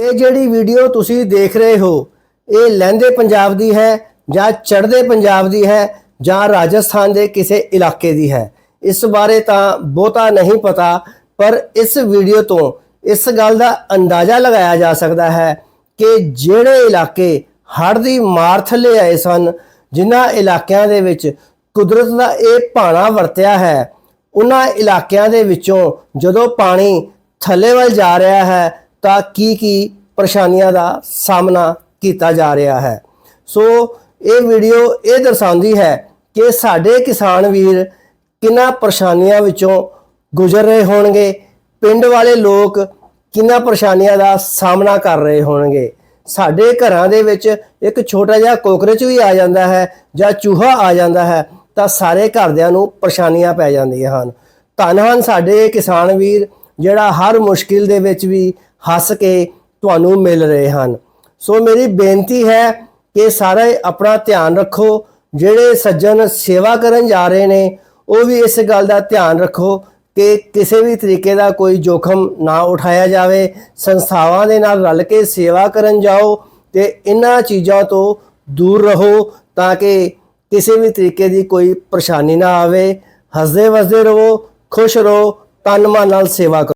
ਇਹ ਜਿਹੜੀ ਵੀਡੀਓ ਤੁਸੀਂ ਦੇਖ ਰਹੇ ਹੋ, ਇਹ ਲਹਿੰਦੇ ਪੰਜਾਬ ਦੀ ਹੈ ਜਾਂ ਚੜ੍ਹਦੇ ਪੰਜਾਬ ਦੀ ਹੈ ਜਾਂ ਰਾਜਸਥਾਨ ਦੇ ਕਿਸੇ ਇਲਾਕੇ ਦੀ ਹੈ? ਇਸ ਬਾਰੇ ਤਾਂ ਬਹੁਤਾ ਨਹੀਂ ਪਤਾ, ਪਰ ਇਸ ਵੀਡੀਓ ਤੋਂ ਇਸ ਗੱਲ ਦਾ ਅੰਦਾਜ਼ਾ ਲਗਾਇਆ ਜਾ ਸਕਦਾ ਹੈ ਕਿ ਜਿਹੜੇ ਇਲਾਕੇ ਹੜ੍ਹ ਦੀ ਮਾਰ ਥੱਲੇ ਆਏ ਸਨ, ਜਿਨ੍ਹਾਂ ਇਲਾਕਿਆਂ ਦੇ ਵਿੱਚ ਕੁਦਰਤ ਦਾ ਇਹ ਭਾਣਾ ਵਰਤਿਆ ਹੈ, ਉਹਨਾਂ ਇਲਾਕਿਆਂ ਦੇ ਵਿੱਚੋਂ ਜਦੋਂ ਪਾਣੀ ਥੱਲੇ ਵੱਲ ਜਾ ਰਿਹਾ ਹੈ ਤਾਂ ਕੀ ਕੀ ਪਰੇਸ਼ਾਨੀਆਂ ਦਾ ਸਾਹਮਣਾ ਕੀਤਾ ਜਾ ਰਿਹਾ ਹੈ। ਸੋ ਇਹ ਵੀਡੀਓ ਇਹ ਦਰਸਾਉਂਦੀ ਹੈ ਕਿ ਸਾਡੇ ਕਿਸਾਨ ਵੀਰ ਕਿੰਨਾ ਪਰੇਸ਼ਾਨੀਆਂ ਵਿੱਚੋਂ ਗੁਜ਼ਰ ਰਹੇ ਹੋਣਗੇ, ਪਿੰਡ ਵਾਲੇ ਲੋਕ ਕਿੰਨਾ ਪਰੇਸ਼ਾਨੀਆਂ ਦਾ ਸਾਹਮਣਾ ਕਰ ਰਹੇ ਹੋਣਗੇ। ਸਾਡੇ ਘਰਾਂ ਦੇ ਵਿੱਚ ਇੱਕ ਛੋਟਾ ਜਿਹਾ ਕੋਕਰੇਚ ਵੀ ਆ ਜਾਂਦਾ ਹੈ ਜਾਂ ਚੂਹਾ ਆ ਜਾਂਦਾ ਹੈ ਤਾਂ ਸਾਰੇ ਘਰਦਿਆਂ ਨੂੰ ਪਰੇਸ਼ਾਨੀਆਂ ਪੈ ਜਾਂਦੀਆਂ ਹਨ। ਧੰਨ ਹਨ ਸਾਡੇ ਕਿਸਾਨ ਵੀਰ ਜਿਹੜਾ ਹਰ ਮੁਸ਼ਕਿਲ ਦੇ ਵਿੱਚ ਵੀ ਹੱਸ ਕੇ ਤੁਹਾਨੂੰ ਮਿਲ ਰਹੇ ਹਨ। ਸੋ ਮੇਰੀ ਬੇਨਤੀ ਹੈ ਕਿ ਸਾਰੇ ਆਪਣਾ ਧਿਆਨ ਰੱਖੋ। ਜਿਹੜੇ ਸੱਜਣ ਸੇਵਾ ਕਰਨ ਜਾ ਰਹੇ ਨੇ, ਉਹ ਵੀ ਇਸ ਗੱਲ ਦਾ ਧਿਆਨ ਰੱਖੋ ਕਿ ਕਿਸੇ ਵੀ ਤਰੀਕੇ ਦਾ ਕੋਈ ਜੋਖਮ ਨਾ ਉਠਾਇਆ ਜਾਵੇ। ਸੰਸਥਾਵਾਂ ਦੇ ਨਾਲ ਰਲ ਕੇ ਸੇਵਾ ਕਰਨ ਜਾਓ ਤੇ ਇਹਨਾਂ ਚੀਜ਼ਾਂ ਤੋਂ ਦੂਰ ਰਹੋ ਤਾਂ ਕਿ ਕਿਸੇ ਵੀ ਤਰੀਕੇ ਦੀ ਕੋਈ ਪਰੇਸ਼ਾਨੀ ਨਾ ਆਵੇ। ਹੱਸਦੇ ਵਸਦੇ ਰਹੋ, ਖੁਸ਼ ਰਹੋ, ਤਨ ਮਨ ਨਾਲ ਸੇਵਾ ਕਰੋ।